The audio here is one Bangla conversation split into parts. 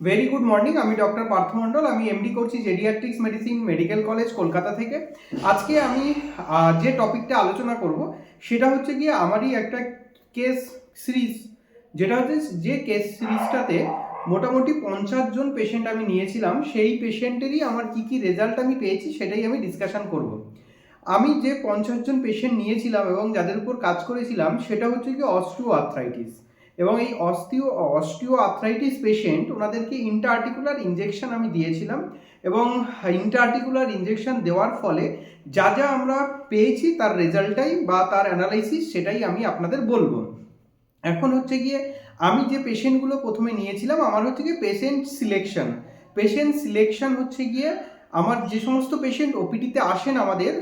ভেরি গুড মর্নিং আমি ডক্টর পার্থ মণ্ডল, আমি এমডি করছি geriatrics medicine medical college Kolkata থেকে। আজকে আমি যে টপিকটা আলোচনা করব, সেটা হচ্ছে গিয়ে আমারই একটা কেস সিরিজ যেটা হচ্ছে যে কেস সিরিজটাতে মোটামুটি পঞ্চাশ জন পেশেন্ট আমি নিয়েছিলাম, সেই পেশেন্টেরই আমার কি কি রেজাল্ট আমি পেয়েছি সেটাই আমি ডিসকাশন করব। আমি যে পঞ্চাশ জন পেশেন্ট নিয়েছিলাম এবং যাদের উপর কাজ করেছিলাম, সেটা হচ্ছে কি অস্টিও আর্থ্রাইটিস এবং এই অস্টিও অস্টিও আর্থ্রাইটিস পেশেন্ট ওনাদেরকে ইন্টারআর্টিকুলার ইঞ্জেকশন আমি দিয়েছিলাম এবং ইন্টারআর্টিকুলার ইঞ্জেকশন দেওয়ার ফলে যা যা আমরা পেয়েছি তার রেজাল্টটাই বা তার অ্যানালাইসিস সেটাই আমি আপনাদের বলব। এখন হচ্ছে গিয়ে আমি যে পেশেন্টগুলো প্রথমে নিয়েছিলাম, আমার হচ্ছে গিয়ে পেশেন্ট সিলেকশন পেশেন্ট সিলেকশন হচ্ছে গিয়ে আমার যে সমস্ত পেশেন্ট ওপিডিতে আসেন আমাদের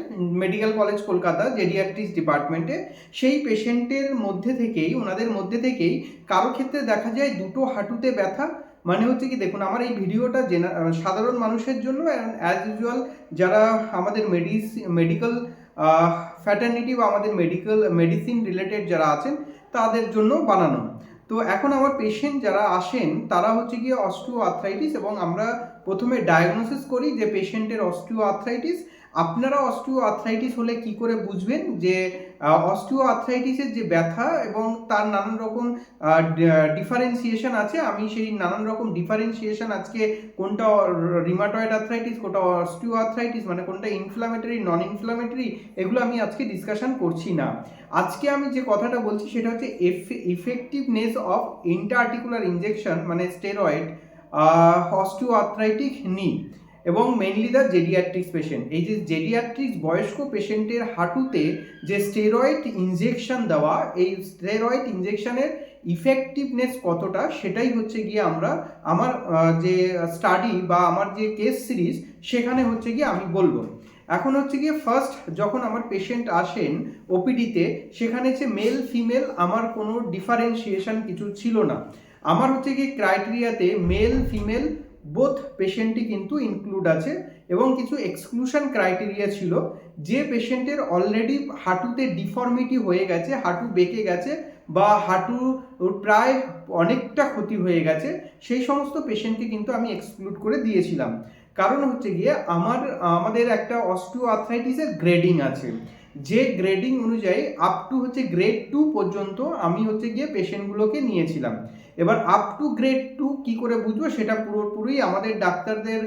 মেডিকেল কলেজ কলকাতা জেডিয়াট্রিক্স ডিপার্টমেন্টে সেই পেশেন্টের মধ্যে থেকেই, ওনাদের মধ্যে থেকেই কারও ক্ষেত্রে দেখা যায় দুটো হাঁটুতে ব্যথা। মানে হচ্ছে কি, দেখুন, আমার এই ভিডিওটা সাধারণ মানুষের জন্য অ্যাজ ইউজুয়াল যারা আমাদের মেডিস মেডিকেল ফ্যাটার্নিটি বা আমাদের মেডিকেল মেডিসিন রিলেটেড যারা আছেন, তাদের জন্য বানানো। তো এখন আমার পেশেন্ট যারা আসেন, তারা হচ্ছে গিয়ে অস্টিও আর্থ্রাইটিস এবং আমরা প্রথমে ডায়াগনোসিস করি যে পেশেন্টের অস্টিও আর্থ্রাইটিস আপনারা অস্টিও আর্থ্রাইটিস হলে কি করে বুঝবেন? যে অস্টিও আর্থ্রাইটিসের যে ব্যথা এবং তার নানান রকম ডিফারেন্সিয়েশন আছে। আমি সেই নানান রকম ডিফারেন্সিয়েশন আজকে কোনটা রিমাটয়েড আর্থ্রাইটিস কোনটা অস্টিও আর্থ্রাইটিস মানে কোনটা ইনফ্লামেটরি নন ইনফ্লামেটরি এগুলো আমি আজকে ডিসকাশন করছি না। আজকে আমি যে কথাটা বলছি সেটা হচ্ছে ইফেক্টিভনেস অফ ইন্টারআর্টিকুলার ইঞ্জেকশন মানে স্টেরয়েড অস্টিও আর্থ্রাইটিক নি এবং মেনলি দ্য জেডিয়াট্রিক্স পেশেন্ট এই যে জেডিয়াট্রিক্স বয়স্ক পেশেন্টের হাঁটুতে যে স্টেরয়েড ইনজেকশন দেওয়া, এই স্টেরয়েড ইনজেকশনের ইফেক্টিভনেস কতটা সেটাই হচ্ছে গিয়ে আমরা আমার যে স্টাডি বা আমার যে কেস সিরিজ সেখানে হচ্ছে গিয়ে আমি বলব। এখন হচ্ছে গিয়ে ফার্স্ট যখন আমার পেশেন্ট আসেন ওপিডিতে সেখানে যে মেল ফিমেল আমার কোনো ডিফারেন্সিয়েশন কিছু ছিল না। আমার হচ্ছে কি ক্রাইটেরিয়াতে মেল ফিমেল বোথ পেশেন্টই কিন্তু ইনক্লুড আছে এবং কিছু এক্সক্লুশন ক্রাইটেরিয়া ছিল। যে পেশেন্টের অলরেডি হাঁটুতে ডিফর্মিটি হয়ে গেছে, হাঁটু বেঁকে গেছে বা হাঁটু প্রায় অনেকটা ক্ষতি হয়ে গেছে, সেই সমস্ত পেশেন্টকে কিন্তু আমি এক্সক্লুড করে দিয়েছিলাম। কারণ হচ্ছে গিয়ে আমার, আমাদের একটা অস্টিও আর্থ্রাইটিসের গ্রেডিং আছে। যে গ্রেডিং অনুযায়ী আপ টু হচ্ছে গ্রেড টু পর্যন্ত আমি হচ্ছে গিয়ে পেশেন্টগুলোকে নিয়েছিলাম। এবার আপ টু গ্রেড টু কী করে বুঝব সেটা পুরোপুরি আমাদের ডাক্তারদের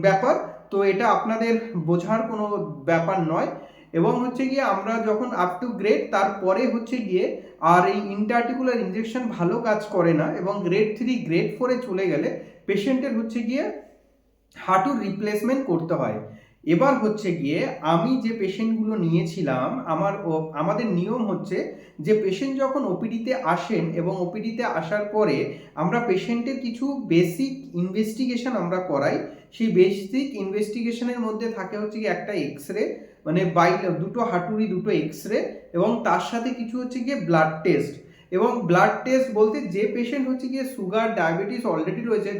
ব্যাপার। তো এটা আপনাদের বোঝার কোনো ব্যাপার নয়। এবং হচ্ছে গিয়ে আমরা যখন আপ টু গ্রেড তারপরে হচ্ছে গিয়ে আর এই ইন্টারটিকুলার ইঞ্জেকশন ভালো কাজ করে না এবং গ্রেড থ্রি গ্রেড ফোরে চলে গেলে পেশেন্টের হচ্ছে গিয়ে হাঁটুর রিপ্লেসমেন্ট করতে হয়। এবার হচ্ছে গিয়ে আমি যে পেশেন্টগুলো নিয়েছিলাম, আমার আমাদের নিয়ম হচ্ছে যে পেশেন্ট যখন ওপিডিতে আসেন এবং ওপিডিতে আসার পরে আমরা পেশেন্টের কিছু বেসিক ইনভেস্টিগেশন আমরা করাই। সেই বেসিক ইনভেস্টিগেশনের মধ্যে থাকে হচ্ছে কি একটা এক্স রে মানে বাই দুটো হাঁটুরি, দুটো এক্স রে এবং তার সাথে কিছু হচ্ছে গিয়ে ব্লাড টেস্ট। এবং ব্লাড টেস্ট বলতে যে পেশেন্ট হচ্ছে গিয়ে সুগার ডায়াবেটিস অলরেডি রয়েছে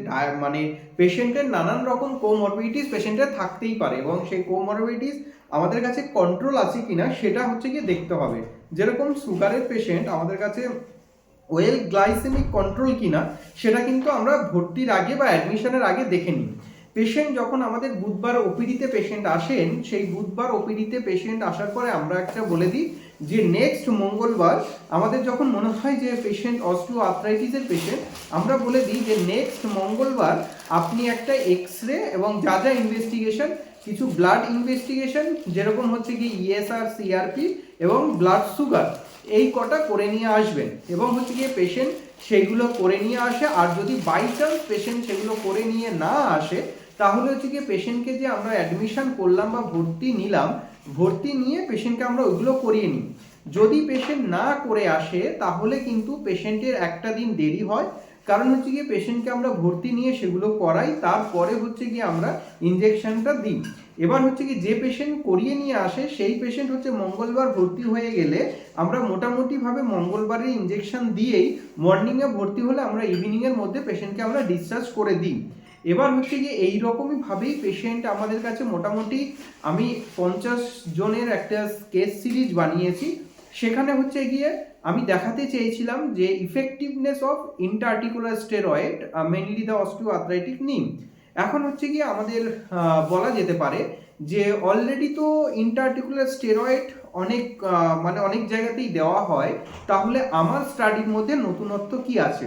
মানে পেশেন্টের নানান রকম কোমরবিডিটিস পেশেন্টের থাকতেই পারে এবং সেই কোমরবিডিটিস আমাদের কাছে কন্ট্রোল আছে কিনা সেটা হচ্ছে গিয়ে দেখতে হবে। যেরকম সুগারের পেশেন্ট আমাদের কাছে ওয়েল গ্লাইসেমিক কন্ট্রোল কিনা সেটা কিন্তু আমরা ভর্তির আগে বা অ্যাডমিশনের আগে দেখে নিই। পেশেন্ট যখন আমাদের বুধবার ওপিডিতে পেশেন্ট আসেন, সেই বুধবার ওপিডিতে পেশেন্ট আসার পরে আমরা একটা বলে দিই যে নেক্সট মঙ্গলবার আমাদের যখন মনে হয় যে পেশেন্ট অস্টিও আর্থ্রাইটিসের পেশেন্ট আমরা বলে দিই যে নেক্সট মঙ্গলবার আপনি একটা এক্স রে এবং যা যা ইনভেস্টিগেশন কিছু ব্লাড ইনভেস্টিগেশন যেরকম হচ্ছে কি ইএসআর সিআরপি এবং ব্লাড সুগার এই কটা করে নিয়ে আসবেন। এবং হচ্ছে গিয়ে পেশেন্ট সেইগুলো করে নিয়ে আসে, আর যদি বাই চান্স পেশেন্ট সেগুলো করে নিয়ে না আসে, তাহলে হচ্ছে গিয়ে পেশেন্টকে যে আমরা অ্যাডমিশন করলাম বা ভর্তি নিলাম ভর্তি নিয়ে পেশেন্টকে আমরা ওইগুলো করিয়ে নিই। যদি পেশেন্ট না করে আসে, তাহলে কিন্তু পেশেন্টের একটা দিন দেরি হয়। কারণ হচ্ছে গিয়ে পেশেন্টকে আমরা ভর্তি নিয়ে সেগুলো করাই, তারপরে হচ্ছে গিয়ে আমরা ইঞ্জেকশনটা দিই। এবার হচ্ছে কি যে পেশেন্ট করিয়ে নিয়ে আসে, সেই পেশেন্ট হচ্ছে মঙ্গলবার ভর্তি হয়ে গেলে আমরা মোটামুটিভাবে মঙ্গলবারের ইঞ্জেকশন দিয়েই মর্নিংয়ে ভর্তি হলে আমরা ইভিনিংয়ের মধ্যে পেশেন্টকে আমরা ডিসচার্জ করে দিই। এবার হচ্ছে গিয়ে এই রকমই ভাবেই পেশেন্ট আমাদের কাছে মোটামুটি আমি পঞ্চাশ জনের একটা কেস সিরিজ বানিয়েছি। সেখানে হচ্ছে গিয়ে আমি দেখাতে চেয়েছিলাম যে effectiveness of intraarticular steroid mainly the osteoarthritic knee এখন হচ্ছে গিয়ে আমাদের বলা যেতে পারে যে অলরেডি তো ইন্টারটিকুলার স্টেরয়েড অনেক মানে অনেক জায়গাতেই দেওয়া হয়। তাহলে আমার স্টাডির মধ্যে নতুনত্ব কি আছে?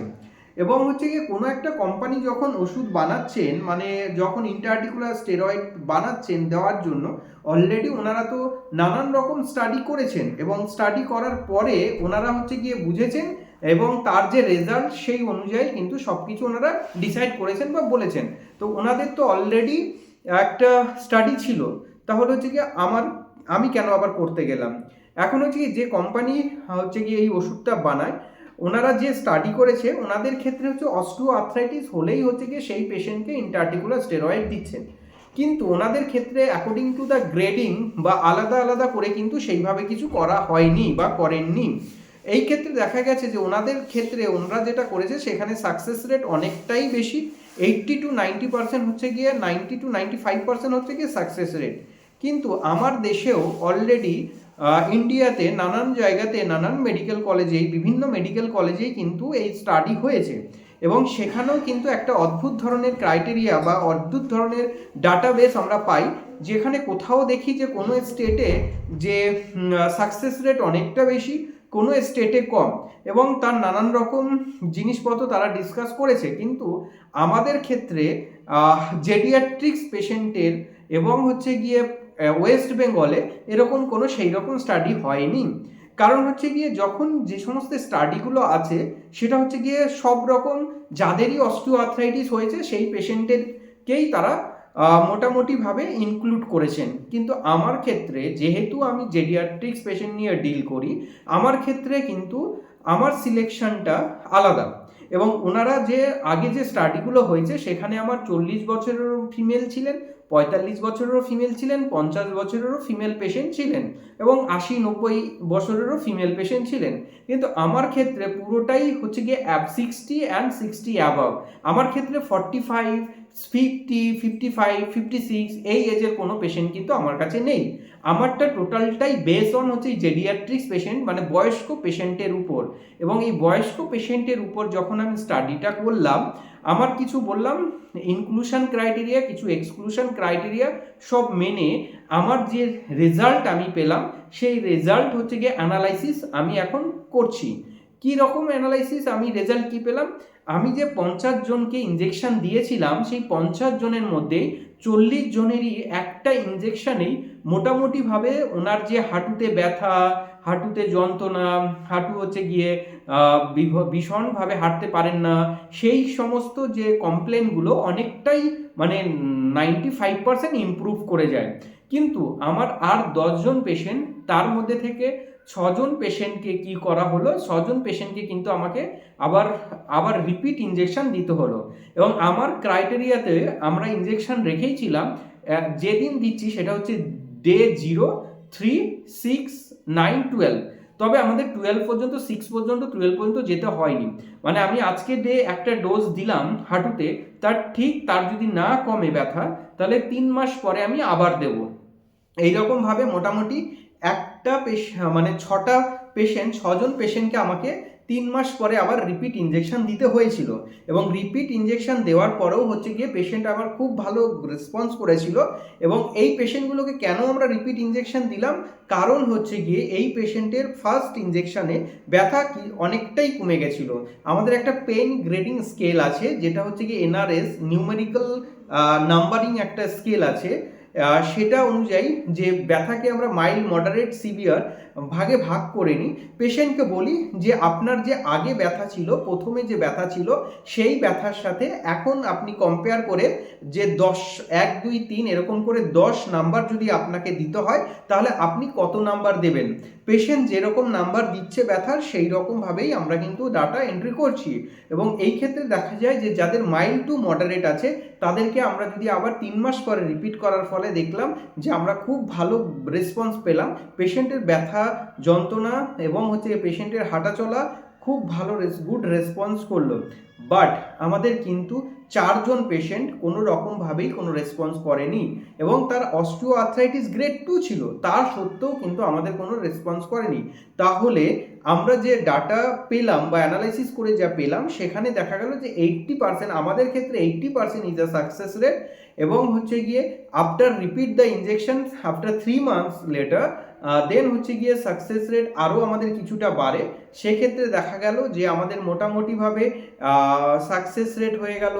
এবং হচ্ছে গিয়ে কোনো একটা কোম্পানি যখন ওষুধ বানাচ্ছেন মানে যখন ইন্টারটিকুলার স্টেরয়েড বানাচ্ছেন দেওয়ার জন্য অলরেডি ওনারা তো নানান রকম স্টাডি করেছেন এবং স্টাডি করার পরে ওনারা হচ্ছে গিয়ে বুঝেছেন এবং তার যে রেজাল্ট সেই অনুযায়ী কিন্তু সব কিছু ওনারা ডিসাইড করেছেন বা বলেছেন। তো ওনাদের তো অলরেডি একটা স্টাডি ছিল। তাহলে হচ্ছে গিয়ে আমার, আমি কেন আবার করতে গেলাম? এখন হচ্ছে কি যে কোম্পানি হচ্ছে গিয়ে এই ওষুধটা বানায় ওনারা যে স্টাডি করেছে, ওনাদের ক্ষেত্রে হচ্ছে অস্টিও আর্থ্রাইটিস হলেই হচ্ছে গিয়ে সেই পেশেন্টকে ইন্টারটিকুলার স্টেরয়েড দিচ্ছেন। কিন্তু ওনাদের ক্ষেত্রে অ্যাকর্ডিং টু দ্য গ্রেডিং বা আলাদা আলাদা করে কিন্তু সেইভাবে কিছু করা হয়নি বা করেননি। এই ক্ষেত্রে দেখা গেছে যে ওনাদের ক্ষেত্রে ওনারা যেটা করেছে, সেখানে সাকসেস রেট অনেকটাই বেশি। এইট্টি টু নাইনটি পার্সেন্ট হচ্ছে গিয়ে ninety to ninety five percent হচ্ছে গিয়ে সাকসেস রেট কিন্তু আমার দেশেও অলরেডি ইন্ডিয়াতে নানান জায়গাতে নানান মেডিকেল কলেজেই বিভিন্ন মেডিকেল কলেজেই কিন্তু এই স্টাডি হয়েছে। এবং সেখানেও কিন্তু একটা অদ্ভুত ধরনের ক্রাইটেরিয়া বা অদ্ভুত ধরনের ডাটাবেস আমরা পাই, যেখানে কোথাও দেখি যে কোনো স্টেটে যে সাকসেস রেট অনেকটা বেশি, কোনো স্টেটে কম। এবং তার নানান রকম জিনিসপত্র তারা ডিসকাস করেছে। কিন্তু আমাদের ক্ষেত্রে জেডিয়াট্রিক্স পেশেন্টের এবং হচ্ছে গিয়ে ওয়েস্ট বেঙ্গলে এরকম কোনো সেই রকম স্টাডি হয়নি। কারণ হচ্ছে গিয়ে যখন যে সমস্ত স্টাডিগুলো আছে, সেটা হচ্ছে গিয়ে সব রকম যাদেরই অস্টিওআর্থ্রাইটিস হয়েছে, সেই পেশেন্টেরকেই তারা মোটামুটিভাবে ইনক্লুড করেছেন। কিন্তু আমার ক্ষেত্রে, যেহেতু আমি জেডিয়াট্রিক্স পেশেন্ট নিয়ে ডিল করি, আমার ক্ষেত্রে কিন্তু আমার সিলেকশনটা আলাদা। এবং ওনারা যে, আগে যে স্টাডিগুলো হয়েছে, সেখানে আমার চল্লিশ বছরের ফিমেল ছিলেন পঁয়তাল্লিশ বছরেরও ফিমেল ছিলেন পঞ্চাশ বছরেরও ফিমেল পেশেন্ট ছিলেন। এবং আশি নব্বই বছরেরও ফিমেল পেশেন্ট ছিলেন। কিন্তু আমার ক্ষেত্রে পুরোটাই হচ্ছে গিয়ে অ্যাব সিক্সটি অ্যান্ড সিক্সটি অ্যাবাভ আমার ক্ষেত্রে forty five fifty fifty five fifty six এই এজের কোনো পেশেন্ট কিন্তু আমার কাছে নেই। আমারটা টোটালটাই বেস অন হচ্ছে জেডিয়াট্রিক্স পেশেন্ট মানে বয়স্ক পেশেন্টের উপর। এবং এই বয়স্ক পেশেন্টের উপর যখন আমি স্টাডিটা করলাম, আমার কিছু বললাম ইনক্লুশন ক্রাইটেরিয়া কিছু এক্সক্লুশন ক্রাইটেরিয়া সব মেনে আমার যে রেজাল্ট আমি পেলাম সেই রেজাল্ট হচ্ছে গিয়ে অ্যানালাইসিস আমি এখন করছি। কি রকম অ্যানালাইসিস আমি রেজাল্ট কি পেলাম? আমি যে পঞ্চাশ জনকে ইঞ্জেকশন দিয়েছিলাম, সেই পঞ্চাশ জনের মধ্যে চল্লিশ জনেরই একটা ইঞ্জেকশনেই মোটামুটিভাবে ওনার যে হাঁটুতে ব্যথা, হাঁটুতে যন্ত্রণা, হাঁটু হচ্ছে গিয়ে ভীষণভাবে হাঁটতে পারেন না, সেই সমস্ত যে কমপ্লেনগুলো অনেকটাই মানে নাইনটি ফাইভ পার্সেন্ট ইম্প্রুভ করে যায়। কিন্তু আমার আর দশজন পেশেন্ট তার মধ্যে থেকে ছজন পেশেন্টকে কি করা হলো? ছজন পেশেন্টকে কিন্তু আমাকে আবার আবার রিপিট ইঞ্জেকশন দিতে হলো। এবং আমার ক্রাইটেরিয়াতে আমরা ইঞ্জেকশন রেখেইছিলাম যেদিন দিচ্ছি সেটা হচ্ছে day zero three six nine twelve তবে আমাদের টুয়েলভ পর্যন্ত সিক্স পর্যন্ত টুয়েলভ পর্যন্ত যেতে হয়নি। মানে আমি আজকে ডে একটা ডোজ দিলাম হাঁটুতে, তার ঠিক তার যদি না কমে ব্যথা, তাহলে তিন মাস পরে আমি আবার দেব। এইরকমভাবে মোটামুটি একটা পেশ মানে ছটা পেশেন্ট ছজন পেশেন্টকে আমাকে তিন মাস পরে আবার রিপিট ইঞ্জেকশন দিতে হয়েছিল। এবং রিপিট ইঞ্জেকশন দেওয়ার পরেও হচ্ছে গিয়ে পেশেন্ট আবার খুব ভালো রেসপন্স করেছিল। এবং এই পেশেন্টগুলোকে কেন আমরা রিপিট ইঞ্জেকশন দিলাম? কারণ হচ্ছে গিয়ে এই পেশেন্টের ফার্স্ট ইঞ্জেকশানে ব্যথা কি অনেকটাই কমে গেছিল। আমাদের একটা পেন গ্রেডিং স্কেল আছে, যেটা হচ্ছে গিয়ে এনআরএস নিউমেরিক্যাল নাম্বারিং একটা স্কেল আছে। সেটা অনুযায়ী যে ব্যথাকে আমরা মাইল্ড মডারেট সিভিয়ার ভাগে ভাগ করে নিই। পেশেন্টকে বলি যে, আপনার যে আগে ব্যথা ছিল, প্রথমে যে ব্যথা ছিল, সেই ব্যথার সাথে এখন আপনি কম্পেয়ার করে যে দশ, এক, দুই, তিন, এরকম করে দশ নাম্বার যদি আপনাকে দিতে হয়, তাহলে আপনি কত নাম্বার দেবেন? পেশেন্ট যেরকম নাম্বার দিচ্ছে ব্যথার, সেই রকমভাবেই আমরা কিন্তু ডাটা এন্ট্রি করছি। এবং এই ক্ষেত্রে দেখা যায় যে, যাদের মাইল্ড টু মডারেট আছে, তাদেরকে আমরা যদি আবার তিন মাস পরে রিপিট করার ফলে দেখলাম যে, আমরা খুব ভালো রেসপন্স পেলাম। পেশেন্টের ব্যথা যন্ত্রণা এবং হচ্ছে পেশেন্টের হাঁটা চলা খুব ভালো গুড রেসপন্স করল। বাট আমাদের কিন্তু চারজন পেশেন্ট কোনো রকমভাবেই কোনো রেসপন্স করেনি এবং তার অস্টিও আর্থ্রাইটিস গ্রেড টু ছিল, তার সত্ত্বেও কিন্তু আমাদের কোনো রেসপন্স করেনি। তাহলে আমরা যে ডাটা পেলাম বা অ্যানালাইসিস করে যা পেলাম, সেখানে দেখা গেল যে এইট্টি পার্সেন্ট আমাদের ক্ষেত্রে eighty percent is a success rate এবং হচ্ছে গিয়ে after repeat the injection after three months later then হচ্ছে গিয়ে সাকসেস রেট আরও আমাদের কিছুটা বাড়ে। সেক্ষেত্রে দেখা গেল যে আমাদের মোটামুটিভাবে সাকসেস রেট হয়ে গেল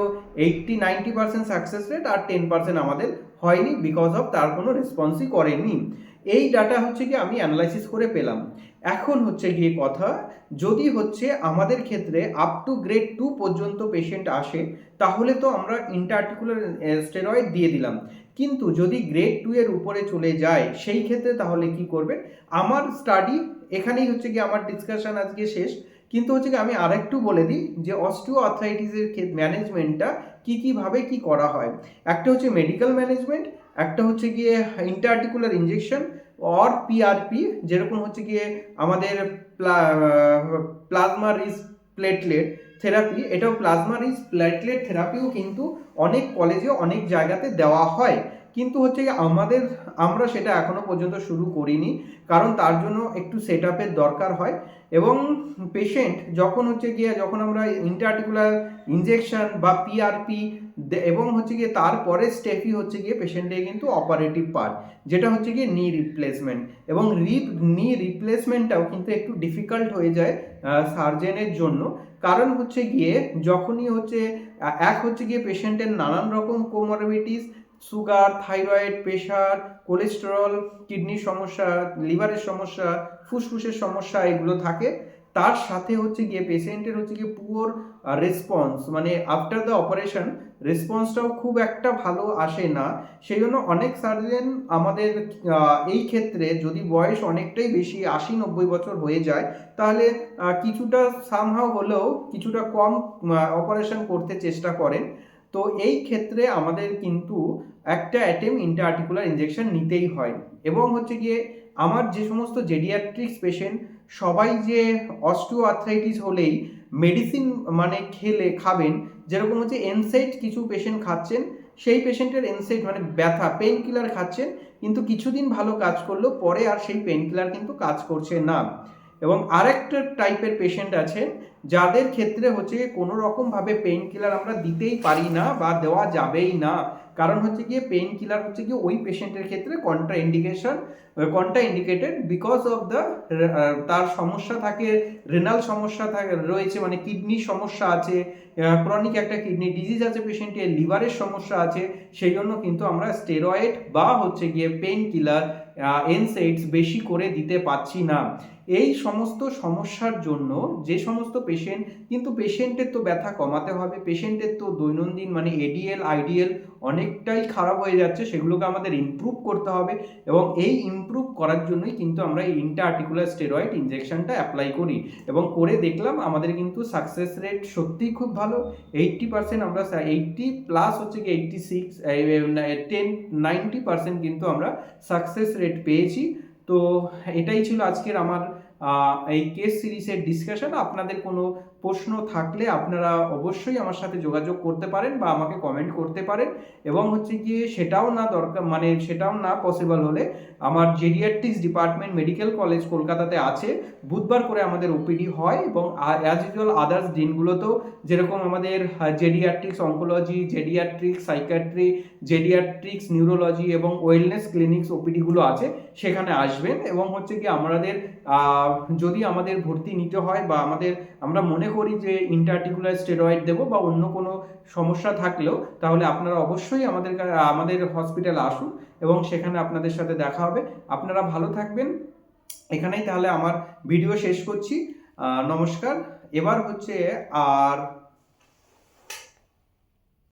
eighty ninety percent success rate আর টেন পার্সেন্ট আমাদের হয়নি বিকজ অফ তার কোনো রেসপন্সই করেনি এই ডাটা হচ্ছে কি আমি অ্যানালাইসিস করে পেলাম। এখন হচ্ছে গিয়ে কথা, যদি হচ্ছে আমাদের ক্ষেত্রে আপ টু গ্রেড টু পর্যন্ত পেশেন্ট আসে, তাহলে তো আমরা ইন্টারটিকুলার স্টেরয়েড দিয়ে দিলাম। কিন্তু যদি গ্রেড টু এর উপরে চলে যায়, সেই ক্ষেত্রে তাহলে কি করবে? আমার স্টাডি এখানেই হচ্ছে কি আমার ডিসকাশন আজকে শেষ। কিন্তু হচ্ছে কি আমি আরেকটু বলে দিই যে অস্টিও আর্থ্রাইটিসের ম্যানেজমেন্টটা কী কীভাবে কি করা হয়? একটা হচ্ছে মেডিকেল ম্যানেজমেন্ট একটা হচ্ছে গিয়ে ইন্টারটিকুলার ইঞ্জেকশন অর পিআরপি যেরকম হচ্ছে গিয়ে আমাদের প্লা প্লাজমা রিস প্লেটলেট থেরাপি এটাও প্লাজমা রিচ প্লেটলেট থেরাপিও কিন্তু অনেক কলেজে অনেক জায়গাতে দেওয়া হয়। কিন্তু হচ্ছে আমাদের, আমরা সেটা এখনও পর্যন্ত শুরু করিনি, কারণ তার জন্য একটু সেট দরকার হয় এবং পেশেন্ট যখন হচ্ছে গিয়ে, যখন আমরা ইন্টারটিকুলার ইনজেকশন বা পিআরপি এবং হচ্ছে গিয়ে তারপরে স্টেপই হচ্ছে গিয়ে পেশেন্টের কিন্তু অপারেটিভ পার্ট যেটা হচ্ছে গিয়ে নি রিপ্লেসমেন্ট এবং রি নি রিপ্লেসমেন্টটাও কিন্তু একটু ডিফিকাল্ট হয়ে যায় সার্জেনের জন্য। কারণ হচ্ছে গিয়ে যখনই হচ্ছে এক হচ্ছে গিয়ে পেশেন্টের নানান রকম comorbidities sugar, thyroid, pressure, cholesterol কিডনির সমস্যা, লিভারের সমস্যা, ফুসফুসের সমস্যা এগুলো থাকে। তার সাথে হচ্ছে গিয়ে পেশেন্টের হচ্ছে গিয়ে পুয়োর রেসপন্স মানে আফটার দ্য অপারেশন রেসপন্সটাও খুব একটা ভালো আসে না। সেই জন্য অনেক সার্জেন আমাদের এই ক্ষেত্রে যদি বয়স অনেকটাই বেশি, আশি, নব্বই বছর হয়ে যায়, তাহলে কিছুটা সামহাও হলেও কিছুটা কম অপারেশন করতে চেষ্টা করেন। তো এই ক্ষেত্রে আমাদের কিন্তু একটা অ্যাটেম ইন্টারআর্টিকুলার ইঞ্জেকশন নিতেই হয়। এবং হচ্ছে গিয়ে আমার যে সমস্ত জেডিয়াট্রিক্স পেশেন্ট সবাই যে অস্টিও আর্থ্রাইটিস হলেই মেডিসিন মানে খেলে, খাবেন, যেরকম হচ্ছে এনসাইট কিছু পেশেন্ট খাচ্ছেন, সেই পেশেন্টের এনসাইট মানে ব্যথা পেন কিলার খাচ্ছেন, কিন্তু কিছুদিন ভালো কাজ করল, পরে আর সেই পেন কিলার কিন্তু কাজ করছে না। এবং আরেকটা টাইপের পেশেন্ট আছে যাদের ক্ষেত্রে হচ্ছে কোনো রকমভাবে পেইন কিলার আমরা দিতেই পারি না বা দেওয়া যাবেই না। কারণ হচ্ছে গিয়ে পেইন কিলার হচ্ছে গিয়ে ওই পেশেন্টের ক্ষেত্রে contraindication contraindicated because of the তার সমস্যা থাকে রেনাল সমস্যা থাকে রয়েছে মানে কিডনির সমস্যা আছে ক্রনিক একটা কিডনি ডিজিজ আছে পেশেন্টের লিভারের সমস্যা আছে, সেই জন্য কিন্তু আমরা স্টেরয়েড বা হচ্ছে গিয়ে পেইন কিলার এনসেটস বেশি করে দিতে পাচ্ছি না। এই সমস্ত সমস্যার জন্য যে সমস্ত পেশেন্ট কিন্তু পেশেন্টের তো ব্যথা কমাতে হবে পেশেন্টের তো দৈনন্দিন মানে এডিএল আইডিএল অনেকটাই খারাপ হয়ে যাচ্ছে, সেগুলোকে আমাদের ইমপ্রুভ করতে হবে এবং এই ইমপ্রুভ করার জন্যই কিন্তু আমরা এই ইন্টারআর্টিকুলার স্টেরয়েড ইনজেকশনটা অ্যাপ্লাই করি এবং করে দেখলাম আমাদের কিন্তু সাকসেস রেট সত্যিই খুব ভালো এইট্টি পার্সেন্ট আমরা এইট্টি প্লাস হচ্ছে কি eighty six ten ninety percent কিন্তু আমরা সাকসেস রেট পেয়েছি। তো এটাই ছিল আজকের আমার এই কেস সিরিজের ডিসকাশন আপনাদের কোনো প্রশ্ন থাকলে আপনারা অবশ্যই আমার সাথে যোগাযোগ করতে পারেন বা আমাকে কমেন্ট করতে পারেন এবং হচ্ছে গিয়ে সেটাও না দরকার মানে সেটাও না পসিবল হলে আমার জেডিয়াট্রিক্স ডিপার্টমেন্ট মেডিকেল কলেজ কলকাতাতে আছে। বুধবার করে আমাদের ওপিডি হয় এবং অ্যাজ ইউজুয়াল আদার্স দিনগুলোতেও যেরকম আমাদের geriatrics oncology geriatrics psychiatry geriatrics neurology এবং ওয়েলনেস ক্লিনিক্স ওপিডিগুলো আছে, সেখানে আসবেন এবং হচ্ছে কি আমাদের যদি আমাদের ভর্তি নিতে হয় বা আমাদের, আমরা করি যে ইন্টারটিকুলার স্টেরয়েড দেবো বা অন্য কোনো সমস্যা থাকলেও, তাহলে আপনারা অবশ্যই আমাদের আমাদের হসপিটাল আসুন এবং সেখানে আপনাদের সাথে দেখা হবে। আপনারা ভালো থাকবেন। এখানেই তাহলে আমার ভিডিও শেষ করছি। নমস্কার। এবার হচ্ছে আর